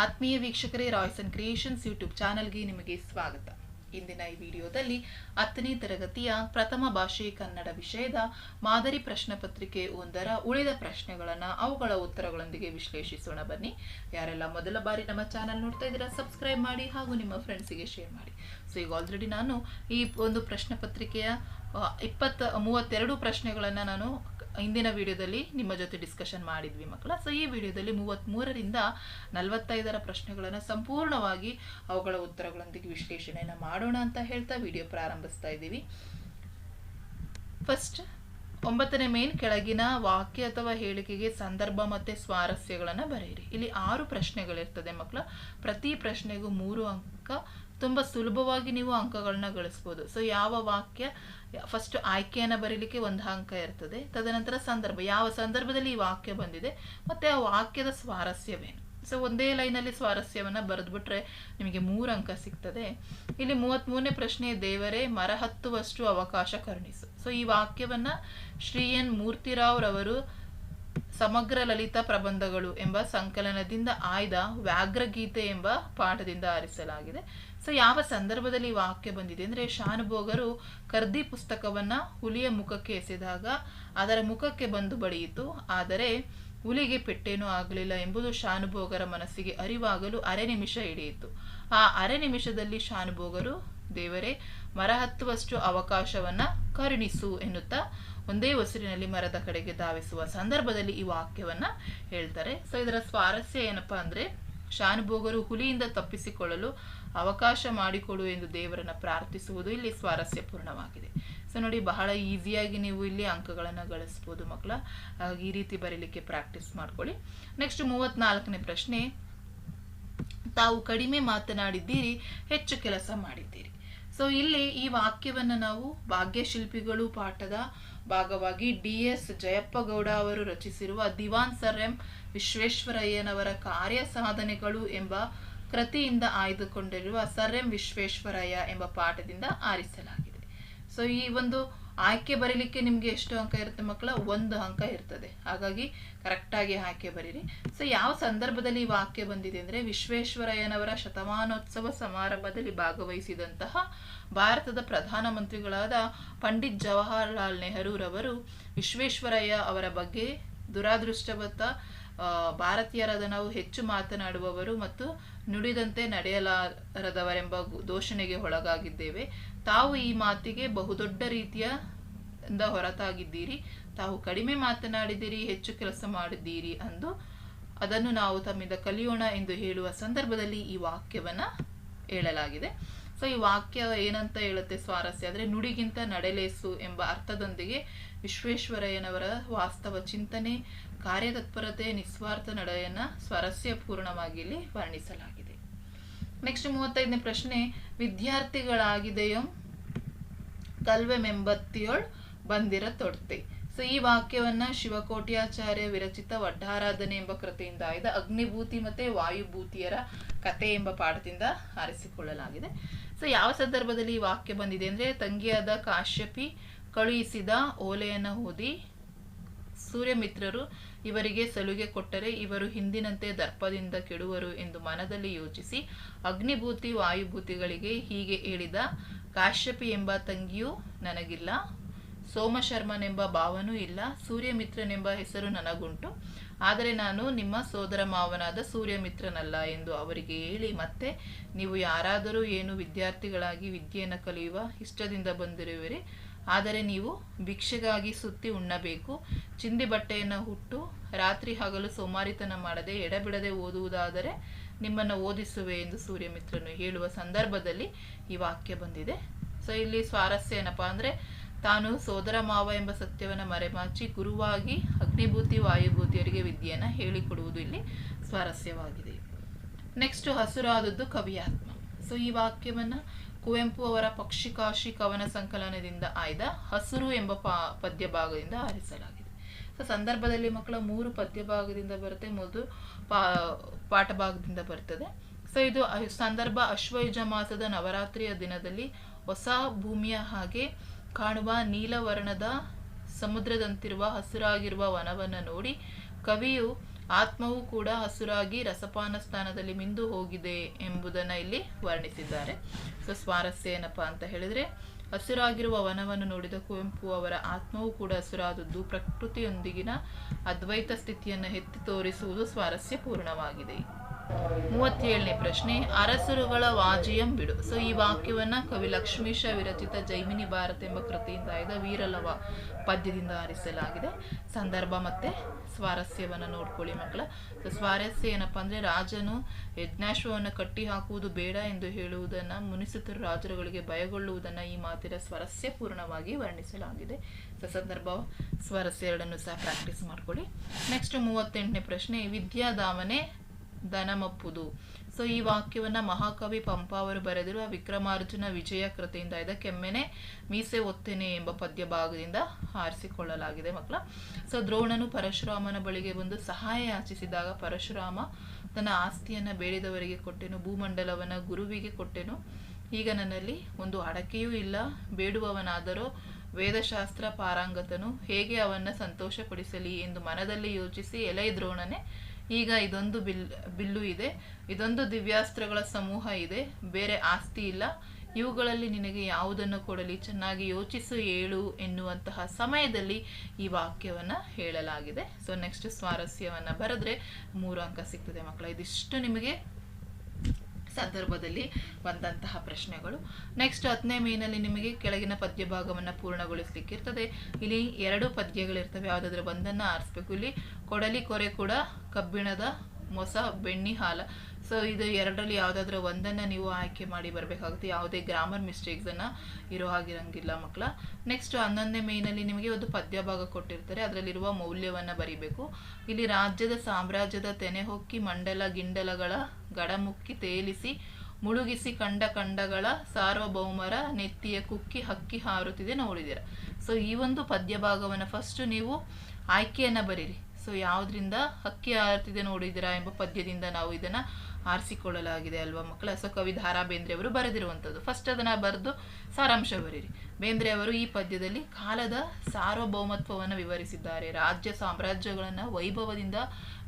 ಆತ್ಮೀಯ ವೀಕ್ಷಕರೇ Royce and creations YouTube ಚಾನಲ್ಗೆ ನಿಮಗೆ ಸ್ವಾಗತ. ಇಂದಿನ ಈ ವಿಡಿಯೋದಲ್ಲಿ ಹತ್ತನೇ ತರಗತಿಯ ಪ್ರಥಮ ಭಾಷೆ ಕನ್ನಡ ವಿಷಯದ ಮಾದರಿ ಪ್ರಶ್ನೆ ಪತ್ರಿಕೆ ಒಂದರ ಉಳಿದ ಪ್ರಶ್ನೆಗಳನ್ನು ಅವುಗಳ ಉತ್ತರಗಳೊಂದಿಗೆ ವಿಶ್ಲೇಷಿಸೋಣ ಬನ್ನಿ. ಯಾರೆಲ್ಲ ಮೊದಲ ಬಾರಿ ನಮ್ಮ ಚಾನಲ್ ನೋಡ್ತಾ ಇದ್ದೀರಾ ಸಬ್ಸ್ಕ್ರೈಬ್ ಮಾಡಿ ಹಾಗೂ ನಿಮ್ಮ ಫ್ರೆಂಡ್ಸಿಗೆ ಶೇರ್ ಮಾಡಿ. ಸೊ ಈಗ ಆಲ್ರೆಡಿ ನಾನು ಈ ಒಂದು ಪ್ರಶ್ನೆ ಪತ್ರಿಕೆಯ ಇಪ್ಪತ್ತ, ಮೂವತ್ತೆರಡು ಪ್ರಶ್ನೆಗಳನ್ನು ನಾನು ಹಿಂದಿನ ವಿಡಿಯೋದಲ್ಲಿ ನಿಮ್ಮ ಜೊತೆ ಡಿಸ್ಕಷನ್ ಮಾಡಿದ್ವಿ ಮಕ್ಕಳ. ಸೊ ಈ ವಿಡಿಯೋದಲ್ಲಿ ಮೂವತ್ತ್ಮೂರರಿಂದ ನಲವತ್ತೈದರ ಪ್ರಶ್ನೆಗಳನ್ನು ಸಂಪೂರ್ಣವಾಗಿ ಅವುಗಳ ಉತ್ತರಗಳೊಂದಿಗೆ ವಿಶ್ಲೇಷಣೆಯನ್ನು ಮಾಡೋಣ ಅಂತ ಹೇಳ್ತಾ ವಿಡಿಯೋ ಪ್ರಾರಂಭಿಸ್ತಾ ಇದ್ದೀವಿ. ಫಸ್ಟ್ ಒಂಬತ್ತನೇ ಮೇನ್ ಕೆಳಗಿನ ವಾಕ್ಯ ಅಥವಾ ಹೇಳಿಕೆಗೆ ಸಂದರ್ಭ ಮತ್ತು ಸ್ವಾರಸ್ಯಗಳನ್ನು ಬರೆಯಿರಿ. ಇಲ್ಲಿ ಆರು ಪ್ರಶ್ನೆಗಳಿರ್ತದೆ ಮಕ್ಕಳ. ಪ್ರತಿ ಪ್ರಶ್ನೆಗೂ ಮೂರು ಅಂಕ ತುಂಬ ಸುಲಭವಾಗಿ ನೀವು ಅಂಕಗಳನ್ನ ಗಳಿಸ್ಬೋದು. ಸೊ ಯಾವ ವಾಕ್ಯ ಫಸ್ಟ್ ಆಯ್ಕೆಯನ್ನು ಬರೀಲಿಕ್ಕೆ ಒಂದು ಅಂಕ ಇರ್ತದೆ. ತದನಂತರ ಸಂದರ್ಭ. ಯಾವ ಸಂದರ್ಭದಲ್ಲಿ ಈ ವಾಕ್ಯ ಬಂದಿದೆ? ಮತ್ತು ಆ ವಾಕ್ಯದ ಸ್ವಾರಸ್ಯವೇನು? ಸೊ ಒಂದೇ ಲೈನಲ್ಲಿ ಸ್ವಾರಸ್ಯವನ್ನು ಬರೆದ್ಬಿಟ್ರೆ ನಿಮಗೆ ಮೂರು ಅಂಕ ಸಿಗ್ತದೆ. ಇಲ್ಲಿ ಮೂವತ್ತ್ಮೂರನೇ ಪ್ರಶ್ನೆ, ದೇವರೇ ಮರ ಹತ್ತುವಷ್ಟು ಅವಕಾಶ ಕರುಣಿಸು. ಸೊ ಈ ವಾಕ್ಯವನ್ನು ಶ್ರೀ ಎನ್ ಮೂರ್ತಿರಾವ್ರವರು ಸಮಗ್ರ ಲಲಿತ ಪ್ರಬಂಧಗಳು ಎಂಬ ಸಂಕಲನದಿಂದ ಆಯ್ದ ವ್ಯಾಘ್ರಗೀತೆ ಎಂಬ ಪಾಠದಿಂದ ಆರಿಸಲಾಗಿದೆ. ಸೊ ಯಾವ ಸಂದರ್ಭದಲ್ಲಿ ವಾಕ್ಯ ಬಂದಿದೆ ಅಂದರೆ ಶಾನುಭೋಗರು ಕರ್ದಿ ಪುಸ್ತಕವನ್ನ ಹುಲಿಯ ಮುಖಕ್ಕೆ ಎಸೆದಾಗ ಅದರ ಮುಖಕ್ಕೆ ಬಂದು ಬಡಿಯಿತು. ಆದರೆ ಹುಲಿಗೆ ಪೆಟ್ಟೇನೂ ಆಗಲಿಲ್ಲ ಎಂಬುದು ಶಾನುಭೋಗರ ಮನಸ್ಸಿಗೆ ಅರಿವಾಗಲು ಅರೆ ನಿಮಿಷ ಹಿಡಿಯಿತು. ಆ ಅರೆ ನಿಮಿಷದಲ್ಲಿ ಶಾನುಭೋಗರು, ದೇವರೇ ಮರ ಹತ್ತುವಷ್ಟು ಅವಕಾಶವನ್ನ ಕರುಣಿಸು ಎನ್ನುತ್ತಾ ಒಂದೇ ಉಸಿರಿನಲ್ಲಿ ಮರದ ಕಡೆಗೆ ಧಾವಿಸುವ ಸಂದರ್ಭದಲ್ಲಿ ಈ ವಾಕ್ಯವನ್ನ ಹೇಳ್ತಾರೆ. ಸೊ ಇದರ ಸ್ವಾರಸ್ಯ ಏನಪ್ಪಾ ಅಂದ್ರೆ, ಶಾನುಭೋಗರು ಹುಲಿಯಿಂದ ತಪ್ಪಿಸಿಕೊಳ್ಳಲು ಅವಕಾಶ ಮಾಡಿಕೊಡು ಎಂದು ದೇವರನ್ನ ಪ್ರಾರ್ಥಿಸುವುದು ಇಲ್ಲಿ ಸ್ವಾರಸ್ಯಪೂರ್ಣವಾಗಿದೆ. ಸೊ ನೋಡಿ, ಬಹಳ ಈಸಿಯಾಗಿ ನೀವು ಇಲ್ಲಿ ಅಂಕಗಳನ್ನು ಗಳಿಸ್ಬೋದು ಮಕ್ಕಳ. ಹಾಗಾಗಿ ಈ ರೀತಿ ಬರೀಲಿಕ್ಕೆ ಪ್ರಾಕ್ಟೀಸ್ ಮಾಡ್ಕೊಳ್ಳಿ. ನೆಕ್ಸ್ಟ್ ಮೂವತ್ನಾಲ್ಕನೇ ಪ್ರಶ್ನೆ, ತಾವು ಕಡಿಮೆ ಮಾತನಾಡಿದ್ದೀರಿ, ಹೆಚ್ಚು ಕೆಲಸ ಮಾಡಿದ್ದೀರಿ. ಸೊ ಇಲ್ಲಿ ಈ ವಾಕ್ಯವನ್ನು ನಾವು ಭಾಗ್ಯಶಿಲ್ಪಿಗಳು ಪಾಠದ ಭಾಗವಾಗಿ ಡಿ ಎಸ್ ಜಯಪ್ಪಗೌಡ ಅವರು ರಚಿಸಿರುವ ದಿವಾನ್ ಸರ್ ಎಂ ವಿಶ್ವೇಶ್ವರಯ್ಯನವರ ಕಾರ್ಯ ಸಾಧನೆಗಳು ಎಂಬ ಕೃತಿಯಿಂದ ಆಯ್ದುಕೊಂಡಿರುವ ಸರ್ ಎಂ ವಿಶ್ವೇಶ್ವರಯ್ಯ ಎಂಬ ಪಾಠದಿಂದ ಆರಿಸಲಾಗಿದೆ. ಸೊ ಈ ಒಂದು ಆಯ್ಕೆ ಬರೀಲಿಕ್ಕೆ ನಿಮಗೆ ಎಷ್ಟು ಅಂಕ ಇರುತ್ತೆ ಮಕ್ಕಳ? ಒಂದು ಅಂಕ ಇರ್ತದೆ. ಹಾಗಾಗಿ ಕರೆಕ್ಟಾಗಿ ಆಯ್ಕೆ ಬರೀರಿ. ಸೊ ಯಾವ ಸಂದರ್ಭದಲ್ಲಿ ಈ ವಾಕ್ಯ ಬಂದಿದೆ ಅಂದರೆ ವಿಶ್ವೇಶ್ವರಯ್ಯನವರ ಶತಮಾನೋತ್ಸವ ಸಮಾರಂಭದಲ್ಲಿ ಭಾಗವಹಿಸಿದಂತಹ ಭಾರತದ ಪ್ರಧಾನಮಂತ್ರಿಗಳಾದ ಪಂಡಿತ್ ಜವಾಹರಲಾಲ್ ನೆಹರೂರವರು ವಿಶ್ವೇಶ್ವರಯ್ಯ ಅವರ ಬಗ್ಗೆ ದುರಾದೃಷ್ಟವತ್ತ ಭಾರತೀಯರಾದ ನಾವು ಹೆಚ್ಚು ಮಾತನಾಡುವವರು ಮತ್ತು ನುಡಿದಂತೆ ನಡೆಯಲಾರದವರೆಂಬ ದೋಷಣೆಗೆ ಒಳಗಾಗಿದ್ದೇವೆ. ತಾವು ಈ ಮಾತಿಗೆ ಬಹುದೊಡ್ಡ ರೀತಿಯ ಹೊರತಾಗಿದ್ದೀರಿ. ತಾವು ಕಡಿಮೆ ಮಾತನಾಡಿದಿರಿ ಹೆಚ್ಚು ಕೆಲಸ ಮಾಡಿದ್ದೀರಿ ಅಂದು ಅದನ್ನು ನಾವು ತಮ್ಮಿಂದ ಕಲಿಯೋಣ ಎಂದು ಹೇಳುವ ಸಂದರ್ಭದಲ್ಲಿ ಈ ವಾಕ್ಯವನ್ನ ಹೇಳಲಾಗಿದೆ. ಸೊ ಈ ವಾಕ್ಯ ಏನಂತ ಹೇಳುತ್ತೆ ಸ್ವಾರಸ್ಯ? ಅಂದರೆ ನುಡಿಗಿಂತ ನಡೆಲೇಸು ಎಂಬ ಅರ್ಥದೊಂದಿಗೆ ವಿಶ್ವೇಶ್ವರಯ್ಯನವರ ವಾಸ್ತವ ಚಿಂತನೆ ಕಾರ್ಯತತ್ಪರತೆ, ನಿಸ್ವಾರ್ಥ ನಡೆಯನ್ನ ಸ್ವಾರಸ್ಯಪೂರ್ಣವಾಗಿ ಇಲ್ಲಿ ವರ್ಣಿಸಲಾಗಿದೆ. ನೆಕ್ಸ್ಟ್ ಮೂವತ್ತೈದನೇ ಪ್ರಶ್ನೆ, ವಿದ್ಯಾರ್ಥಿಗಳಾಗಿದೆಯೋ? ಕಲ್ವೆಮೆಂಬತ್ತಿಯೊಳ್ ಬಂದಿರ ತೊಡ್ತೆ. ಸೊ ಈ ವಾಕ್ಯವನ್ನ ಶಿವಕೋಟ್ಯಾಚಾರ್ಯ ವಿರಚಿತ ವಡ್ಡಾರಾಧನೆ ಎಂಬ ಕೃತಿಯಿಂದ ಆಯ್ದ ಅಗ್ನಿಭೂತಿ ಮತ್ತೆ ವಾಯುಭೂತಿಯರ ಕತೆ ಎಂಬ ಪಾಠದಿಂದ ಆರಿಸಿಕೊಳ್ಳಲಾಗಿದೆ. ಸೊ ಯಾವ ಸಂದರ್ಭದಲ್ಲಿ ಈ ವಾಕ್ಯ ಬಂದಿದೆ ಅಂದ್ರೆ, ತಂಗಿಯಾದ ಕಾಶ್ಯಪಿ ಕಳುಹಿಸಿದ ಓಲೆಯನ್ನು ಓದಿ ಸೂರ್ಯಮಿತ್ರರು ಇವರಿಗೆ ಸಲುಗೆ ಕೊಟ್ಟರೆ ಇವರು ಹಿಂದಿನಂತೆ ದರ್ಪದಿಂದ ಕೆಡುವರು ಎಂದು ಮನದಲ್ಲಿ ಯೋಚಿಸಿ ಅಗ್ನಿಭೂತಿ ವಾಯುಭೂತಿಗಳಿಗೆ ಹೀಗೆ ಹೇಳಿದ, ಕಾಶ್ಯಪಿ ಎಂಬ ತಂಗಿಯೂ ನನಗಿಲ್ಲ, ಸೋಮಶರ್ಮನೆಂಬ ಭಾವನೂ ಇಲ್ಲ, ಸೂರ್ಯಮಿತ್ರನೆಂಬ ಹೆಸರು ನನಗುಂಟು, ಆದರೆ ನಾನು ನಿಮ್ಮ ಸೋದರ ಮಾವನಾದ ಸೂರ್ಯಮಿತ್ರನಲ್ಲ ಎಂದು ಅವರಿಗೆ ಹೇಳಿ, ಮತ್ತೆ ನೀವು ಯಾರಾದರೂ ಏನು ವಿದ್ಯಾರ್ಥಿಗಳಾಗಿ ವಿದ್ಯೆಯನ್ನು ಕಲಿಯುವ ಇಷ್ಟದಿಂದ ಬಂದಿರುವಿರಿ? ಆದರೆ ನೀವು ಭಿಕ್ಷೆಗಾಗಿ ಸುತ್ತಿ ಉಣ್ಣಬೇಕು. ಚಿಂದಿ ಬಟ್ಟೆಯನ್ನು ಹುಟ್ಟು, ರಾತ್ರಿ ಹಗಲು ಸೋಮಾರಿತನ ಮಾಡದೆ ಎಡಬಿಡದೆ ಓದುವುದಾದರೆ ನಿಮ್ಮನ್ನು ಓದಿಸುವೆ ಎಂದು ಸೂರ್ಯಮಿತ್ರನು ಹೇಳುವ ಸಂದರ್ಭದಲ್ಲಿ ಈ ವಾಕ್ಯ ಬಂದಿದೆ. ಸೊ, ಇಲ್ಲಿ ಸ್ವಾರಸ್ಯ ಏನಪ್ಪಾ ಅಂದರೆ, ತಾನು ಸೋದರ ಮಾವ ಎಂಬ ಸತ್ಯವನ್ನು ಮರೆಮಾಚಿ ಗುರುವಾಗಿ ಅಗ್ನಿಭೂತಿ ವಾಯುಭೂತಿಯರಿಗೆ ವಿದ್ಯೆಯನ್ನು ಹೇಳಿಕೊಡುವುದು ಇಲ್ಲಿ ಸ್ವಾರಸ್ಯವಾಗಿದೆ. ನೆಕ್ಸ್ಟ್ ಹಸುರಾದದ್ದು ಕವಿಯಾತ್ಮ. ಸೊ ಈ ವಾಕ್ಯವನ್ನು ಕುವೆಂಪು ಅವರ ಪಕ್ಷಿಕಾಶಿ ಕವನ ಸಂಕಲನದಿಂದ ಆಯ್ದ ಹಸಿರು ಎಂಬ ಪದ್ಯ ಭಾಗದಿಂದ ಆರಿಸಲಾಗಿದೆ. ಸೊ ಸಂದರ್ಭದಲ್ಲಿ ಮಕ್ಕಳ ಮೂರು ಪದ್ಯ ಭಾಗದಿಂದ ಬರುತ್ತೆ, ಮೊದಲು ಪಾ ಪಾಠ ಭಾಗದಿಂದ ಬರ್ತದೆ. ಸೊ ಇದು ಸಂದರ್ಭ ಅಶ್ವಯುಜ ಮಾಸದ ನವರಾತ್ರಿಯ ದಿನದಲ್ಲಿ ಹೊಸ ಭೂಮಿಯ ಹಾಗೆ ಕಾಣುವ ನೀಲವರ್ಣದ ಸಮುದ್ರದಂತಿರುವ ಹಸಿರಾಗಿರುವ ವನವನ್ನು ನೋಡಿ ಕವಿಯು ಆತ್ಮವು ಕೂಡ ಹಸುರಾಗಿ ರಸಪಾನ ಸ್ಥಾನದಲ್ಲಿ ಮಿಂದು ಹೋಗಿದೆ ಎಂಬುದನ್ನು ಇಲ್ಲಿ ವರ್ಣಿಸಿದ್ದಾರೆ. ಸೊ, ಸ್ವಾರಸ್ಯ ಏನಪ್ಪಾ ಅಂತ ಹೇಳಿದ್ರೆ, ಹಸಿರಾಗಿರುವ ವನವನ್ನು ನೋಡಿದ ಕುವೆಂಪು ಅವರ ಆತ್ಮವೂ ಕೂಡ ಹಸಿರಾದದ್ದು ಪ್ರಕೃತಿಯೊಂದಿಗಿನ ಅದ್ವೈತ ಸ್ಥಿತಿಯನ್ನು ಎತ್ತಿ ತೋರಿಸುವುದು ಸ್ವಾರಸ್ಯಪೂರ್ಣವಾಗಿದೆ. ಮೂವತ್ತೇಳನೇ ಪ್ರಶ್ನೆ, ಅರಸರುಗಳ ವಾಜಿಯಂ ಬಿಡು. ಸೊ, ಈ ವಾಕ್ಯವನ್ನ ಕವಿ ಲಕ್ಷ್ಮೀಶ ವಿರಚಿತ ಜೈಮಿನಿ ಭಾರತ್ ಎಂಬ ಕೃತಿಯಿಂದ ಆಯ್ದ ವೀರಲವ ಪದ್ಯದಿಂದ ಆರಿಸಲಾಗಿದೆ. ಸಂದರ್ಭ ಮತ್ತೆ ಸ್ವಾರಸ್ಯವನ್ನು ನೋಡ್ಕೊಳ್ಳಿ ಮಕ್ಕಳ. ಸೊ, ಸ್ವಾರಸ್ಯ ಏನಪ್ಪ ಅಂದ್ರೆ, ರಾಜನು ಯಜ್ಞಾಶ್ವವನ್ನು ಕಟ್ಟಿ ಹಾಕುವುದು ಬೇಡ ಎಂದು ಹೇಳುವುದನ್ನ ಮುನಿಸುತ್ತಿರುವ ರಾಜರುಗಳಿಗೆ ಭಯಗೊಳ್ಳುವುದನ್ನ ಈ ಮಾತಿನ ಸ್ವರಸ್ಯಪೂರ್ಣವಾಗಿ ವರ್ಣಿಸಲಾಗಿದೆ. ಸೊ, ಸಂದರ್ಭ ಸ್ವರಸ್ಯ ಎರಡನ್ನು ಸಹ ಪ್ರಾಕ್ಟೀಸ್ ಮಾಡ್ಕೊಳ್ಳಿ. ನೆಕ್ಸ್ಟ್ ಮೂವತ್ತೆಂಟನೇ ಪ್ರಶ್ನೆ ವಿದ್ಯಾದಾಮನೆ ದನಮಪ್ಪುದು ಸೊ ಈ ವಾಕ್ಯವನ್ನ ಮಹಾಕವಿ ಪಂಪ ಅವರು ಬರೆದಿರುವ ವಿಕ್ರಮಾರ್ಜುನ ವಿಜಯ ಕೃತಿಯಿಂದ ಇದ ಕೆಮ್ಮೆನೆ ಮೀಸೆ ಒತ್ತೇನೆ ಎಂಬ ಪದ್ಯ ಭಾಗದಿಂದ ಆರಿಸಿಕೊಳ್ಳಲಾಗಿದೆ ಮಕ್ಕಳ. ಸೊ ದ್ರೋಣನು ಪರಶುರಾಮನ ಬಳಿಗೆ ಬಂದು ಸಹಾಯ ಯಾಚಿಸಿದಾಗ ಪರಶುರಾಮ ತನ್ನ ಆಸ್ತಿಯನ್ನ ಬೇಡಿದವರಿಗೆ ಕೊಟ್ಟೆನು, ಭೂಮಂಡಲವನ್ನ ಗುರುವಿಗೆ ಕೊಟ್ಟೆನು. ಈಗ ನನ್ನಲ್ಲಿ ಒಂದು ಅಡಕೆಯೂ ಇಲ್ಲ, ಬೇಡುವವನಾದರೂ ವೇದಶಾಸ್ತ್ರ ಪಾರಾಂಗತನು, ಹೇಗೆ ಅವನ್ನ ಸಂತೋಷಪಡಿಸಲಿ ಎಂದು ಮನದಲ್ಲಿ ಯೋಚಿಸಿ ಎಲೆ ದ್ರೋಣನೆ ಈಗ ಇದೊಂದು ಬಿಲ್, ಬಿಲ್ಲು ಇದೆ. ಇದೊಂದು ದಿವ್ಯಾಸ್ತ್ರಗಳ ಸಮೂಹ ಇದೆ. ಬೇರೆ ಆಸ್ತಿ ಇಲ್ಲ. ಇವುಗಳಲ್ಲಿ ನಿನಗೆ ಯಾವುದನ್ನು ಕೊಡಲಿ? ಚೆನ್ನಾಗಿ ಯೋಚಿಸು, ಏಳು ಎನ್ನುವಂತಹ ಸಮಯದಲ್ಲಿ ಈ ವಾಕ್ಯವನ್ನು ಹೇಳಲಾಗಿದೆ. ಸೊ ನೆಕ್ಸ್ಟ್ ಸ್ವಾರಸ್ಯವನ್ನು ಬರೆದ್ರೆ ಮೂರು ಅಂಕ ಸಿಗ್ತದೆ ಮಕ್ಕಳ. ಇದಿಷ್ಟು ನಿಮಗೆ ಸಂದರ್ಭದಲ್ಲಿ ಬಂದಂತಹ ಪ್ರಶ್ನೆಗಳು. ನೆಕ್ಸ್ಟ್ ಹತ್ತನೇ ಮೇನಲ್ಲಿ ನಿಮಗೆ ಕೆಳಗಿನ ಪದ್ಯ ಭಾಗವನ್ನು ಪೂರ್ಣಗೊಳಿಸ್ಲಿಕ್ಕಿರ್ತದೆ. ಇಲ್ಲಿ ಎರಡು ಪದ್ಯಗಳಿರ್ತವೆ. ಯಾವುದಾದ್ರೂ ಒಂದನ್ನು ಆರಿಸ್ಬೇಕು. ಇಲ್ಲಿ ಕೊಡಲಿ ಕೊರೆ ಕೂಡ ಕಬ್ಬಿಣದ ಮೊಸ, ಬೆಣ್ಣಿ ಹಾಲ. ಸೊ ಇದು ಎರಡರಲ್ಲಿ ಯಾವುದಾದ್ರೂ ಒಂದನ್ನು ನೀವು ಆಯ್ಕೆ ಮಾಡಿ ಬರಬೇಕಾಗುತ್ತೆ. ಯಾವುದೇ ಗ್ರಾಮರ್ ಮಿಸ್ಟೇಕ್ಸನ್ನು ಇರೋ ಹಾಗಿರಂಗಿಲ್ಲ ಮಕ್ಕಳ. ನೆಕ್ಸ್ಟ್ ಹನ್ನೊಂದನೇ ಮೇನಲ್ಲಿ ನಿಮಗೆ ಒಂದು ಪದ್ಯ ಭಾಗ ಕೊಟ್ಟಿರ್ತಾರೆ. ಅದರಲ್ಲಿರುವ ಮೌಲ್ಯವನ್ನು ಬರಿಬೇಕು. ಇಲ್ಲಿ ರಾಜ್ಯದ ಸಾಮ್ರಾಜ್ಯದ ತೆನೆ ಹೊಕ್ಕಿ ಮಂಡಲ ಗಿಂಡಲಗಳ ಗಡಮುಕ್ಕಿ ತೇಲಿಸಿ ಮುಳುಗಿಸಿ ಕಂಡ ಕಂಡಗಳ ಸಾರ್ವಭೌಮರ ನೆತ್ತಿಯ ಕುಕ್ಕಿ ಹಕ್ಕಿ ಹಾರುತ್ತಿದೆ ನೋಡಿದಿರ ಸೊ ಈ ಒಂದು ಪದ್ಯ ಭಾಗವನ್ನು ಫಸ್ಟ್ ನೀವು ಆಯ್ಕೆಯನ್ನ ಬರೀರಿ. ಸೊ ಯಾವುದರಿಂದ ಹಕ್ಕಿ ಹಾರುತ್ತಿದೆ ನೋಡಿದಿರಾ ಎಂಬ ಪದ್ಯದಿಂದ ನಾವು ಇದನ್ನ ಆರಿಸಿಕೊಳ್ಳಲಾಗಿದೆ ಅಲ್ವಾ ಮಕ್ಕಳ? ಸೊ ಕವಿ ಧಾರಾ ಬೇಂದ್ರೆ ಅವರು ಬರೆದಿರುವಂಥದ್ದು. ಫಸ್ಟ್ ಅದನ್ನ ಬರೆದು ಸಾರಾಂಶ ಬರೀರಿ. ಬೇಂದ್ರೆ ಅವರು ಈ ಪದ್ಯದಲ್ಲಿ ಕಾಲದ ಸಾರ್ವಭೌಮತ್ವವನ್ನು ವಿವರಿಸಿದ್ದಾರೆ. ರಾಜ್ಯ ಸಾಮ್ರಾಜ್ಯಗಳನ್ನು ವೈಭವದಿಂದ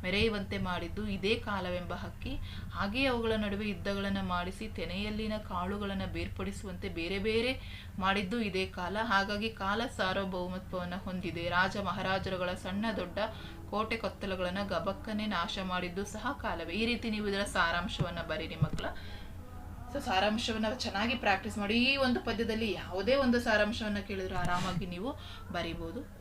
ಮೆರೆಯುವಂತೆ ಮಾಡಿದ್ದು ಇದೇ ಕಾಲವೆಂಬ ಹಕ್ಕಿ. ಹಾಗೆಯೇ ಅವುಗಳ ನಡುವೆ ಯುದ್ಧಗಳನ್ನು ಮಾಡಿಸಿ ತೆನೆಯಲ್ಲಿನ ಕಾಳುಗಳನ್ನು ಬೇರ್ಪಡಿಸುವಂತೆ ಬೇರೆ ಬೇರೆ ಮಾಡಿದ್ದು ಇದೇ ಕಾಲ. ಹಾಗಾಗಿ ಕಾಲ ಸಾರ್ವಭೌಮತ್ವವನ್ನು ಹೊಂದಿದೆ. ರಾಜ ಮಹಾರಾಜರುಗಳ ಸಣ್ಣ ದೊಡ್ಡ ಕೋಟೆ ಕೊತ್ತಲಗಳನ್ನು ಗಬಕ್ಕನೆ ನಾಶ ಮಾಡಿದ್ದು ಸಹ ಕಾಲವೇ. ಈ ರೀತಿ ನೀವು ಇದರ ಸಾರಾಂಶವನ್ನ ಬರೀರಿ ಮಕ್ಕಳ. ಸೊ ಸಾರಾಂಶವನ್ನು ಚೆನ್ನಾಗಿ ಪ್ರಾಕ್ಟೀಸ್ ಮಾಡಿ. ಈ ಒಂದು ಪದ್ಯದಲ್ಲಿ ಯಾವುದೇ ಒಂದು ಸಾರಾಂಶವನ್ನು ಕೇಳಿದ್ರು ಆರಾಮಾಗಿ ನೀವು ಬರೀಬಹುದು ತದ-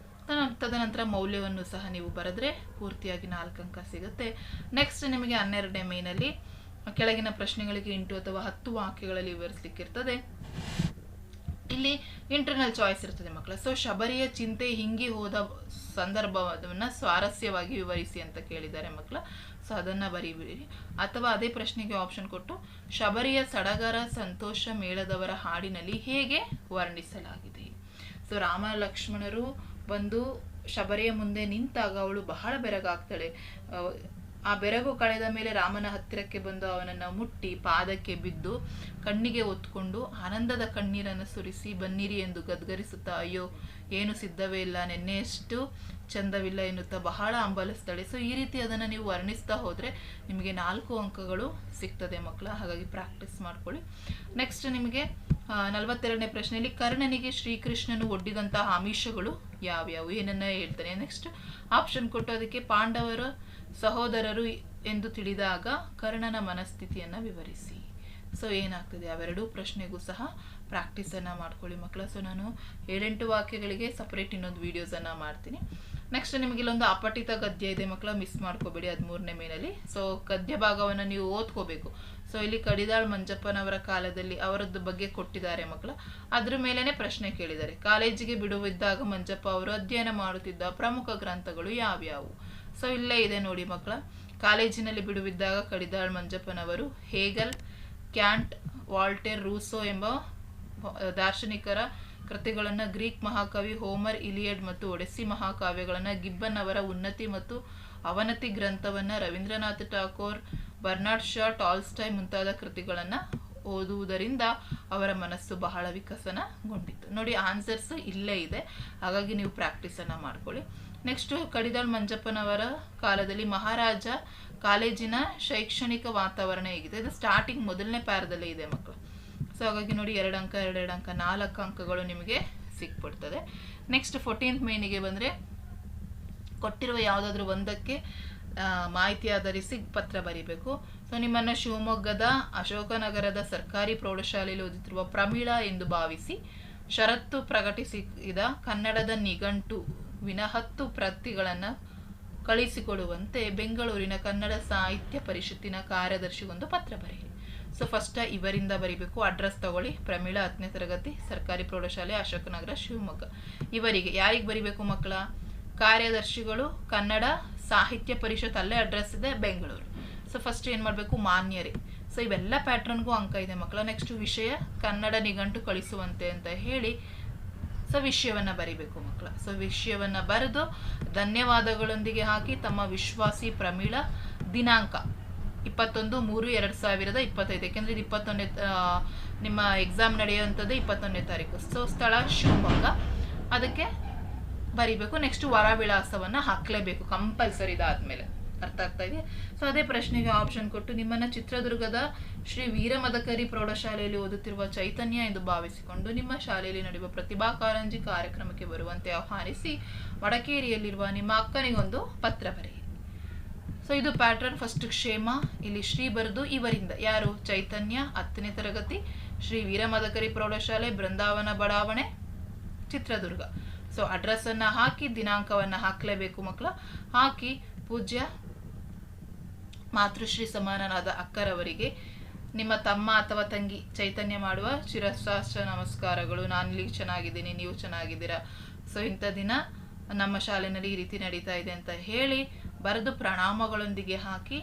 ತದನಂತರ ಮೌಲ್ಯವನ್ನು ಸಹ ನೀವು ಬರೆದ್ರೆ ಪೂರ್ತಿಯಾಗಿ ನಾಲ್ಕು ಅಂಕ ಸಿಗುತ್ತೆ. ನೆಕ್ಸ್ಟ್ ನಿಮಗೆ ಹನ್ನೆರಡನೇ ಮೇನಲ್ಲಿ ಕೆಳಗಿನ ಪ್ರಶ್ನೆಗಳಿಗೆ ಎಂಟು ಅಥವಾ ಹತ್ತು ವಾಕ್ಯಗಳಲ್ಲಿ ವಿವರಿಸಲಿಕ್ಕಿರ್ತದೆ. ಇಲ್ಲಿ ಇಂಟರ್ನಲ್ ಚಾಯ್ಸ್ ಇರ್ತದೆ ಮಕ್ಕಳ. ಸೊ ಶಬರಿಯ ಚಿಂತೆ ಹಿಂಗಿ ಹೋದ ಸಂದರ್ಭವನ್ನು ಸ್ವಾರಸ್ಯವಾಗಿ ವಿವರಿಸಿ ಅಂತ ಕೇಳಿದ್ದಾರೆ ಮಕ್ಕಳ. ಸೊ ಅದನ್ನ ಬರೀಬಿಡಿ. ಅಥವಾ ಅದೇ ಪ್ರಶ್ನೆಗೆ ಆಪ್ಷನ್ ಕೊಟ್ಟು, ಶಬರಿಯ ಸಡಗರ ಸಂತೋಷ ಮೇಳದವರ ಹಾಡಿನಲ್ಲಿ ಹೇಗೆ ವರ್ಣಿಸಲಾಗಿದೆ? ಸೊ ರಾಮ ಲಕ್ಷ್ಮಣರು ಬಂದು ಶಬರಿಯ ಮುಂದೆ ನಿಂತಾಗ ಅವಳು ಬಹಳ ಬೆರಗಾಗ್ತಾಳೆ. ಆ ಬೆರಗು ಕಳೆದ ಮೇಲೆ ರಾಮನ ಹತ್ತಿರಕ್ಕೆ ಬಂದು ಅವನನ್ನ ಮುಟ್ಟಿ ಪಾದಕ್ಕೆ ಬಿದ್ದು ಕಣ್ಣಿಗೆ ಒತ್ಕೊಂಡು ಆನಂದದ ಕಣ್ಣೀರನ್ನು ಸುರಿಸಿ ಬನ್ನಿರಿ ಎಂದು ಗದ್ಗರಿಸುತ್ತಾ, ಅಯ್ಯೋ ಏನು ಸಿದ್ಧವೇ ಇಲ್ಲ ನೆನ್ನೆಯಷ್ಟು ಚಂದವಿಲ್ಲ ಎನ್ನುತ್ತಾ ಬಹಳ ಅಂಬಲಿಸ್ತಾಳೆ ಸೊ ಈ ರೀತಿ ಅದನ್ನು ನೀವು ವರ್ಣಿಸ್ತಾ ಹೋದರೆ ನಿಮಗೆ ನಾಲ್ಕು ಅಂಕಗಳು ಸಿಗ್ತದೆ ಮಕ್ಕಳ. ಹಾಗಾಗಿ ಪ್ರಾಕ್ಟೀಸ್ ಮಾಡ್ಕೊಳ್ಳಿ. ನೆಕ್ಸ್ಟ್ ನಿಮಗೆ ನಲವತ್ತೆರಡನೇ ಪ್ರಶ್ನೆಯಲ್ಲಿ ಕರ್ಣನಿಗೆ ಶ್ರೀಕೃಷ್ಣನು ಒಡ್ಡಿದಂತಹ ಆಮಿಷಗಳು ಯಾವ್ಯಾವು? ಏನನ್ನ ಹೇಳ್ತಾನೆ. ನೆಕ್ಸ್ಟ್ ಆಪ್ಷನ್ ಕೊಟ್ಟು ಅದಕ್ಕೆ ಪಾಂಡವರ ಸಹೋದರರು ಎಂದು ತಿಳಿದಾಗ ಕರ್ಣನ ಮನಸ್ಥಿತಿಯನ್ನು ವಿವರಿಸಿ. ಸೊ ಏನಾಗ್ತದೆ? ಅವೆರಡೂ ಪ್ರಶ್ನೆಗೂ ಸಹ ಪ್ರಾಕ್ಟೀಸನ್ನು ಮಾಡ್ಕೊಳ್ಳಿ ಮಕ್ಕಳ. ಸೊ ನಾನು ಏಳೆಂಟು ವಾಕ್ಯಗಳಿಗೆ ಸಪ್ರೇಟ್ ಇನ್ನೊಂದು ವಿಡಿಯೋಸನ್ನು ಮಾಡ್ತೀನಿ. ನೆಕ್ಸ್ಟ್ ನಿಮಗೆ ಇಲ್ಲೊಂದು ಅಪಠಿತ ಗದ್ಯ ಇದೆ ಮಕ್ಕಳ ಮಿಸ್ ಮಾಡ್ಕೋಬೇಡಿ ಹದಿಮೂರನೇ ಮೇನಲ್ಲಿ ಸೊ ಗದ್ಯ ಭಾಗವನ್ನು ನೀವು ಓದ್ಕೋಬೇಕು. ಸೊ ಇಲ್ಲಿ ಕಡಿದಾಳ್ ಮಂಜಪ್ಪನವರ ಕಾಲದಲ್ಲಿ ಅವರದ್ದು ಬಗ್ಗೆ ಕೊಟ್ಟಿದ್ದಾರೆ ಮಕ್ಕಳ. ಅದ್ರ ಮೇಲೇ ಪ್ರಶ್ನೆ ಕೇಳಿದ್ದಾರೆ. ಕಾಲೇಜಿಗೆ ಬಿಡುವಿದ್ದಾಗ ಮಂಜಪ್ಪ ಅವರು ಅಧ್ಯಯನ ಮಾಡುತ್ತಿದ್ದ ಪ್ರಮುಖ ಗ್ರಂಥಗಳು ಯಾವ್ಯಾವು? ಸೊ ಇಲ್ಲೇ ಇದೆ ನೋಡಿ ಮಕ್ಕಳ. ಕಾಲೇಜಿನಲ್ಲಿ ಬಿಡುವಿದ್ದಾಗ ಕಡಿದಾಳ್ ಮಂಜಪ್ಪನವರು ಹೇಗಲ್, ಕ್ಯಾಂಟ್, ವಾಲ್ಟೇರ್ ರೂಸೋ ಎಂಬ ದಾರ್ಶನಿಕರ ಕೃತಿಗಳನ್ನು ಗ್ರೀಕ್ ಮಹಾಕವಿ ಹೋಮರ್ ಇಲಿಯಡ್ ಮತ್ತು ಒಡೆಸ್ಸಿ ಮಹಾಕಾವ್ಯಗಳನ್ನು ಗಿಬ್ಬನ್ ಅವರ ಉನ್ನತಿ ಮತ್ತು ಅವನತಿ ಗ್ರಂಥವನ್ನು Rabindranath Tagore, Bernard Shaw Tolstoy ಮುಂತಾದ ಕೃತಿಗಳನ್ನು ಓದುವುದರಿಂದ ಅವರ ಮನಸ್ಸು ಬಹಳ ವಿಕಸನಗೊಂಡಿತ್ತು. ನೋಡಿ ಆನ್ಸರ್ಸ್ ಇಲ್ಲೇ ಇದೆ. ಹಾಗಾಗಿ ನೀವು ಪ್ರಾಕ್ಟೀಸನ್ನು ಮಾಡ್ಕೊಳ್ಳಿ. ನೆಕ್ಸ್ಟ್ ಕಡಿದಾಳ್ ಮಂಜಪ್ಪನವರ ಕಾಲದಲ್ಲಿ ಮಹಾರಾಜ ಕಾಲೇಜಿನ ಶೈಕ್ಷಣಿಕ ವಾತಾವರಣ ಹೇಗಿದೆ. ಇದು ಸ್ಟಾರ್ಟಿಂಗ್ ಮೊದಲನೇ ಪ್ಯಾರದಲ್ಲೇ ಇದೆ ಮಕ್ಕಳು ಸೊ ಹಾಗಾಗಿ ನೋಡಿ ಎರಡು ಅಂಕ, ಎರಡೆರಡು ಅಂಕ, ನಾಲ್ಕು ಅಂಕಗಳು ನಿಮಗೆ ಸಿಕ್ಬಿಡ್ತದೆ. ನೆಕ್ಸ್ಟ್ ಫೋರ್ಟೀನ್ತ್ ಮೇನಿಗೆ ಬಂದರೆ ಕೊಟ್ಟಿರುವ ಯಾವುದಾದ್ರೂ ಒಂದಕ್ಕೆ ಮಾಹಿತಿ ಆಧರಿಸಿ ಪತ್ರ ಬರೀಬೇಕು. ಸೊ ನಿಮ್ಮನ್ನು ಶಿವಮೊಗ್ಗದ ಅಶೋಕನಗರದ ಸರ್ಕಾರಿ ಪ್ರೌಢಶಾಲೆಯಲ್ಲಿ ಓದುತ್ತಿರುವ ಪ್ರಮೀಳಾ ಎಂದು ಭಾವಿಸಿ ಷರತ್ತು ಪ್ರಕಟಿಸಿದ ಕನ್ನಡದ ನಿಘಂಟು ವಿನಹತ್ತು ಪ್ರತಿಗಳನ್ನು ಕಳಿಸಿಕೊಡುವಂತೆ ಬೆಂಗಳೂರಿನ ಕನ್ನಡ ಸಾಹಿತ್ಯ ಪರಿಷತ್ತಿನ ಕಾರ್ಯದರ್ಶಿಗೊಂದು ಪತ್ರ ಬರೆಯಿರಿ ಸೊ ಫಸ್ಟ್ ಇವರಿಂದ ಬರಿಬೇಕು ಅಡ್ರೆಸ್ ತಗೊಳ್ಳಿ. ಪ್ರಮೀಳಾ ಹತ್ತನೇ ತರಗತಿ, ಸರ್ಕಾರಿ ಪ್ರೌಢಶಾಲೆ, ಅಶೋಕನಗರ, ಶಿವಮೊಗ್ಗ. ಇವರಿಗೆ ಯಾರಿಗೆ ಬರಿಬೇಕು ಮಕ್ಕಳ? ಕಾರ್ಯದರ್ಶಿಗಳು, ಕನ್ನಡ ಸಾಹಿತ್ಯ ಪರಿಷತ್ ಅಲ್ಲೇ ಅಡ್ರೆಸ್ ಇದೆ, ಬೆಂಗಳೂರು. ಸೊ ಫಸ್ಟ್ ಏನು ಮಾಡಬೇಕು? ಮಾನ್ಯರೇ. ಸೊ ಇವೆಲ್ಲ ಪ್ಯಾಟ್ರನ್ಗೂ ಅಂಕ ಇದೆ ಮಕ್ಕಳ. ನೆಕ್ಸ್ಟ್ ವಿಷಯ, ಕನ್ನಡ ನಿಘಂಟು ಕಳಿಸುವಂತೆ ಅಂತ ಹೇಳಿ ಸೊ ವಿಷಯವನ್ನು ಬರಿಬೇಕು ಮಕ್ಕಳ. ಸೊ ವಿಷಯವನ್ನು ಬರೆದು ಧನ್ಯವಾದಗಳೊಂದಿಗೆ ಹಾಕಿ, ತಮ್ಮ ವಿಶ್ವಾಸಿ ಪ್ರಮೀಳ ದಿನಾಂಕ. ಇಪ್ಪತ್ತೊಂದು ಮೂರು ಎರಡು ಸಾವಿರದ ಇಪ್ಪತ್ತೈದು. ಯಾಕೆಂದರೆ ಇದು ಇಪ್ಪತ್ತೊಂದನೇ ನಿಮ್ಮ ಎಕ್ಸಾಮ್ ನಡೆಯುವಂಥದ್ದು ಇಪ್ಪತ್ತೊಂದನೇ ತಾರೀಕು. ಸೊ ಸ್ಥಳ ಶಿವಮೊಗ್ಗ. ಅದಕ್ಕೆ ಬರೀಬೇಕು. ನೆಕ್ಸ್ಟ್ ವರ ವಿಳಾಸವನ್ನು ಹಾಕಲೇಬೇಕು. ಕಂಪಲ್ಸರಿ ಇದಾದ್ಮೇಲೆ. ಅರ್ಥ ಆಗ್ತಾ ಇದೆ ಸೊ ಅದೇ ಪ್ರಶ್ನೆಗೆ ಆಪ್ಷನ್ ಕೊಟ್ಟು ನಿಮ್ಮನ್ನು ಚಿತ್ರದುರ್ಗದ ಶ್ರೀ ವೀರಮದಕರಿ ಪ್ರೌಢಶಾಲೆಯಲ್ಲಿ ಓದುತ್ತಿರುವ ಚೈತನ್ಯ ಎಂದು ಭಾವಿಸಿಕೊಂಡು ನಿಮ್ಮ ಶಾಲೆಯಲ್ಲಿ ನಡೆಯುವ ಪ್ರತಿಭಾ ಕಾರಂಜಿ ಕಾರ್ಯಕ್ರಮಕ್ಕೆ ಬರುವಂತೆ ಆಹ್ವಾನಿಸಿ, ವಡಕೇರಿಯಲ್ಲಿರುವ ನಿಮ್ಮ ಅಕ್ಕನಿಗೊಂದು ಪತ್ರ ಬರೆಯಿರಿ. ಸೊ ಇದು ಪ್ಯಾಟ್ರನ್ ಫಸ್ಟ್ ಕ್ಷೇಮ, ಇಲ್ಲಿ ಶ್ರೀ ಬರೆದು ಇವರಿಂದ. ಯಾರು? ಚೈತನ್ಯ, ಹತ್ತನೇ ತರಗತಿ, ಶ್ರೀ ವೀರಮದಕರಿ ಪ್ರೌಢಶಾಲೆ, ಬೃಂದಾವನ ಬಡಾವಣೆ, ಚಿತ್ರದುರ್ಗ. ಸೊ ಅಡ್ರೆಸ್ಸನ್ನು ಹಾಕಿ, ದಿನಾಂಕವನ್ನು ಹಾಕಲೇಬೇಕು ಮಕ್ಕಳ ಹಾಕಿ, ಪೂಜ್ಯ, ಮಾತೃಶ್ರೀ ಸಮಾನನಾದ ಅಕ್ಕರವರಿಗೆ, ನಿಮ್ಮ ತಮ್ಮ ಅಥವಾ ತಂಗಿ ಚೈತನ್ಯ ಮಾಡುವ ಶಿರಸಾಸ್ತ್ರ ನಮಸ್ಕಾರಗಳು. ನಾನು ಇಲ್ಲಿ ಚೆನ್ನಾಗಿದ್ದೀನಿ, ನೀವು ಚೆನ್ನಾಗಿದ್ದೀರಾ? ಸೊ ಇಂಥ ದಿನ ನಮ್ಮ ಶಾಲೆಯಲ್ಲಿ ಈ ರೀತಿ ನಡೀತಾ ಇದೆ ಅಂತ ಹೇಳಿ ಬರೆದು ಪ್ರಣಾಮಗಳೊಂದಿಗೆ ಹಾಕಿ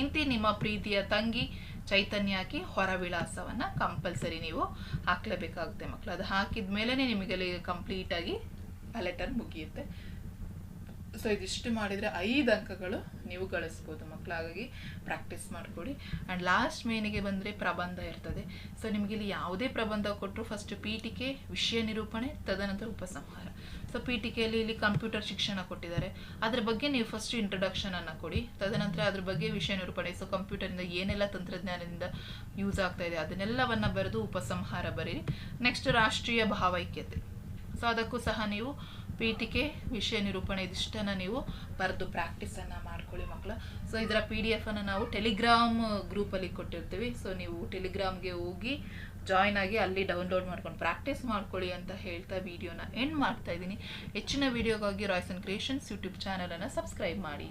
ಇಂತಿ ನಿಮ್ಮ ಪ್ರೀತಿಯ ತಂಗಿ ಚೈತನ್ಯ ಹಾಕಿ ಹೊರ ವಿಳಾಸವನ್ನು ಕಂಪಲ್ಸರಿ ನೀವು ಹಾಕಲೇಬೇಕಾಗುತ್ತೆ ಮಕ್ಕಳು ಅದು ಹಾಕಿದ ಮೇಲೆ ನಿಮಗೆ ಅಲ್ಲಿ ಕಂಪ್ಲೀಟಾಗಿ ಆ ಲೆಟರ್ ಮುಗಿಯುತ್ತೆ. ಸೊ ಇದಿಷ್ಟು ಮಾಡಿದರೆ ಐದು ಅಂಕಗಳು ನೀವು ಗಳಿಸ್ಬೋದು ಮಕ್ಕಳು ಹಾಗಾಗಿ ಪ್ರಾಕ್ಟೀಸ್ ಮಾಡಿಕೊಡಿ. ಆ್ಯಂಡ್ ಲಾಸ್ಟ್ ಮೇನಿಗೆ ಬಂದರೆ ಪ್ರಬಂಧ ಇರ್ತದೆ. ಸೊ ನಿಮಗೆ ಇಲ್ಲಿ ಯಾವುದೇ ಪ್ರಬಂಧ ಕೊಟ್ಟರು ಫಸ್ಟ್ ಪೀಠಿಕೆ, ವಿಷಯ ನಿರೂಪಣೆ, ತದನಂತರ ಉಪಸಂಹಾರ. ಸೊ ಪೀಠಿಕೆಯಲ್ಲಿ ಇಲ್ಲಿ ಕಂಪ್ಯೂಟರ್ ಶಿಕ್ಷಣ ಕೊಟ್ಟಿದ್ದಾರೆ. ಅದ್ರ ಬಗ್ಗೆ ನೀವು ಫಸ್ಟ್ ಇಂಟ್ರೊಡಕ್ಷನನ್ನು ಕೊಡಿ. ತದನಂತರ ಅದ್ರ ಬಗ್ಗೆ ವಿಷಯ ನಿರೂಪಣೆ. ಸೊ ಕಂಪ್ಯೂಟರಿಂದ ಏನೆಲ್ಲ ತಂತ್ರಜ್ಞಾನದಿಂದ ಯೂಸ್ ಆಗ್ತಾ ಇದೆ ಅದನ್ನೆಲ್ಲವನ್ನು ಬರೆದು ಉಪಸಂಹಾರ ಬರೀರಿ. ನೆಕ್ಸ್ಟ್ ರಾಷ್ಟ್ರೀಯ ಭಾವೈಕ್ಯತೆ. ಸೊ ಅದಕ್ಕೂ ಸಹ ನೀವು ಪೀಠಿಕೆ ವಿಷಯ ನಿರೂಪಣೆ ಇದಿಷ್ಟನ್ನು ನೀವು ಬರೆದು ಪ್ರಾಕ್ಟೀಸನ್ನು ಮಾಡ್ಕೊಳ್ಳಿ ಮಕ್ಕಳು ಸೊ ಇದರ ಪಿ ಡಿ ಎಫನ್ನು ನಾವು ಟೆಲಿಗ್ರಾಮ್ ಗ್ರೂಪಲ್ಲಿ ಕೊಟ್ಟಿರ್ತೀವಿ. ಸೊ ನೀವು ಟೆಲಿಗ್ರಾಮ್ಗೆ ಹೋಗಿ ಜಾಯ್ನ್ ಆಗಿ ಅಲ್ಲಿ ಡೌನ್ಲೋಡ್ ಮಾಡ್ಕೊಂಡು ಪ್ರಾಕ್ಟೀಸ್ ಮಾಡ್ಕೊಳ್ಳಿ ಅಂತ ಹೇಳ್ತಾ ವಿಡಿಯೋನ ಎಂಡ್ ಮಾಡ್ತಾ ಇದ್ದೀನಿ. ಹೆಚ್ಚಿನ ವಿಡಿಯೋಗಾಗಿ ರಾಯ್ಸ್ ಆ್ಯಂಡ್ ಕ್ರಿಯೇಷನ್ಸ್ ಯೂಟ್ಯೂಬ್ ಚಾನಲನ್ನು ಸಬ್ಸ್ಕ್ರೈಬ್ ಮಾಡಿ.